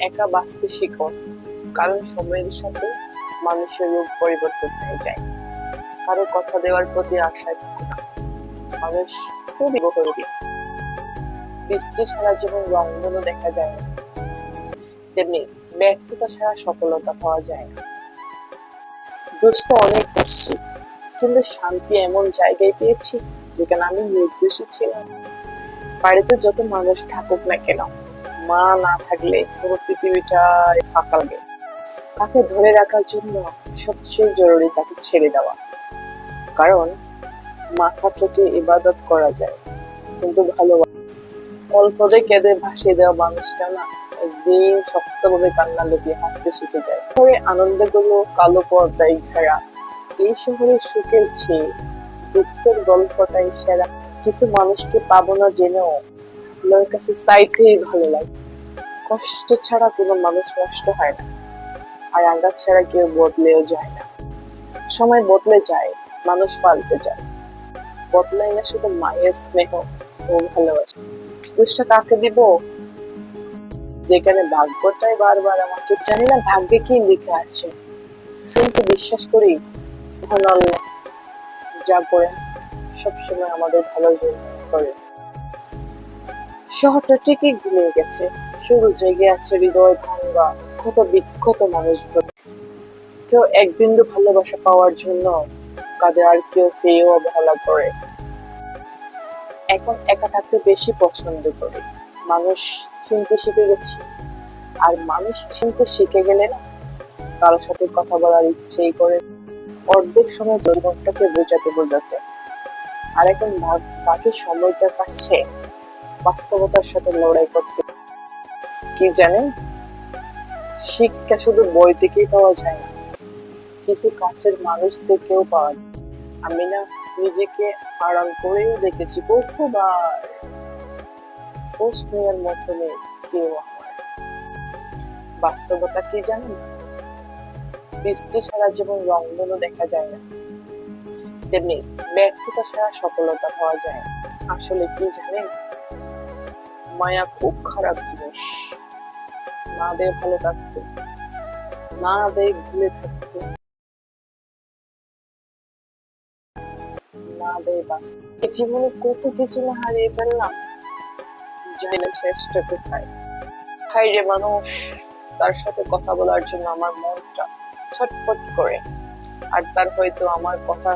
একা বাঁচতে শিখো। কারণ সময়ের সাথে মানুষের রূপ পরিবর্তন হয়ে যায়। কারও কথা দেওয়ার প্রতি না। মানুষ খুবই গহরবি বৃষ্টি ছাড়া যেমন রংগুলো দেখা যায় না। তেমনি ব্যর্থতা ছাড়া সফলতা পাওয়া যায় না। দুষ্ট অনেক করছি কিন্তু শান্তি এমন জায়গায় পেয়েছি যেখানে আমি নির্দোষী ছিলাম। বাড়িতে যত মানুষ থাকুক না কেন মা না থাকলে পুরো পৃথিবীটাই ফাঁকা লাগে। তাকে ধরে রাখার জন্য সবচেয়ে জরুরি তাকে ছেড়ে দেওয়া। কারণ মাথা থেকে ইবাদত করা যায়, কিন্তু ভালোবাসা অল্পতে কেঁদে ভাসিয়ে দেওয়া মানুষটা না, একদিন শক্তভাবে কান্না লুকিয়ে হাসতে শিখে যায়। শহরে আনন্দগুলো কালো পর্দায় ঘেরা। এই শহরে সুখের চেয়ে দুঃখের গল্পটাই সেরা। কিছু মানুষকে পাবো না জেনেও আল্লাহর কাছে চাইতেই ভালো লাগে। কষ্ট ছাড়া কোনো মানুষ নষ্ট হয় না। আর আঘাত ছাড়া কেউ বদলেও যায় না। সময় বদলে যায়, মানুষ পাল্টে যায়। বদলায় না শুধু মায়ের স্নেহ ও ভালোবাসা। দোষটা কাকে দিব? যেখানে ভাগ্যটাই বারবার আমাকে জানি না ভাগ্যে কি লিখে আছে। কিন্তু বিশ্বাস করি আল্লাহ যা করে সবসময় আমাদের জন্য করে। শহরটা ঠিকই ঘুমিয়ে গেছে। শুরু জেগে আছে হৃদয় ভাঙ্গা, ক্ষত বিক্ষত মানুষ কেউ এক বিন্দু ভালোবাসা পাওয়ার জন্য কাঁদে আর কেউ চেয়েও অবহেলা করে। এখন একা থাকতে বেশি পছন্দ করি। মানুষ চিনতে শিখে গেছে। আর মানুষ চিনতে শিখে গেলে না, কারোর সাথে কথা বলার ইচ্ছেই করে অর্ধেক সময় জীবনটাকে বোঝাতে বোঝাতে। আর এখন বাকি সময়টা কাছে বাস্তবতার সাথে লড়াই করতে। কি জানেন? শিক্ষা শুধু বই থেকেই পাওয়া যায় না, কিছু কাছের মানুষ থেকেও পাওয়া যায়। আমি না নিজেকে আরাম করেও দেখেছি বহুবার। পোস্ট নেওয়ার মতো কেউ বাস্তবতা কি জানেন? বৃষ্টি ছাড়া জীবন রংগুলো দেখা যায় না। তেমনি ব্যর্থতা ছাড়া সফলতা পাওয়া যায় আসলে কি জানেন? মায়া খুব খারাপ জিনিস। না দেয় ভালো থাকতে, না দেয় ভুলে থাকতে, না জীবনে কত কিছু না হারিয়ে ফেললাম জানি না শেষটা কোথায়? হাই রে মানুষ, তার সাথে কথা বলার জন্য আমার মনটা ছটফট করে, আর তার হয়তো আমার কথা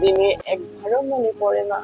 দিনে একবারও মনে পড়ে না।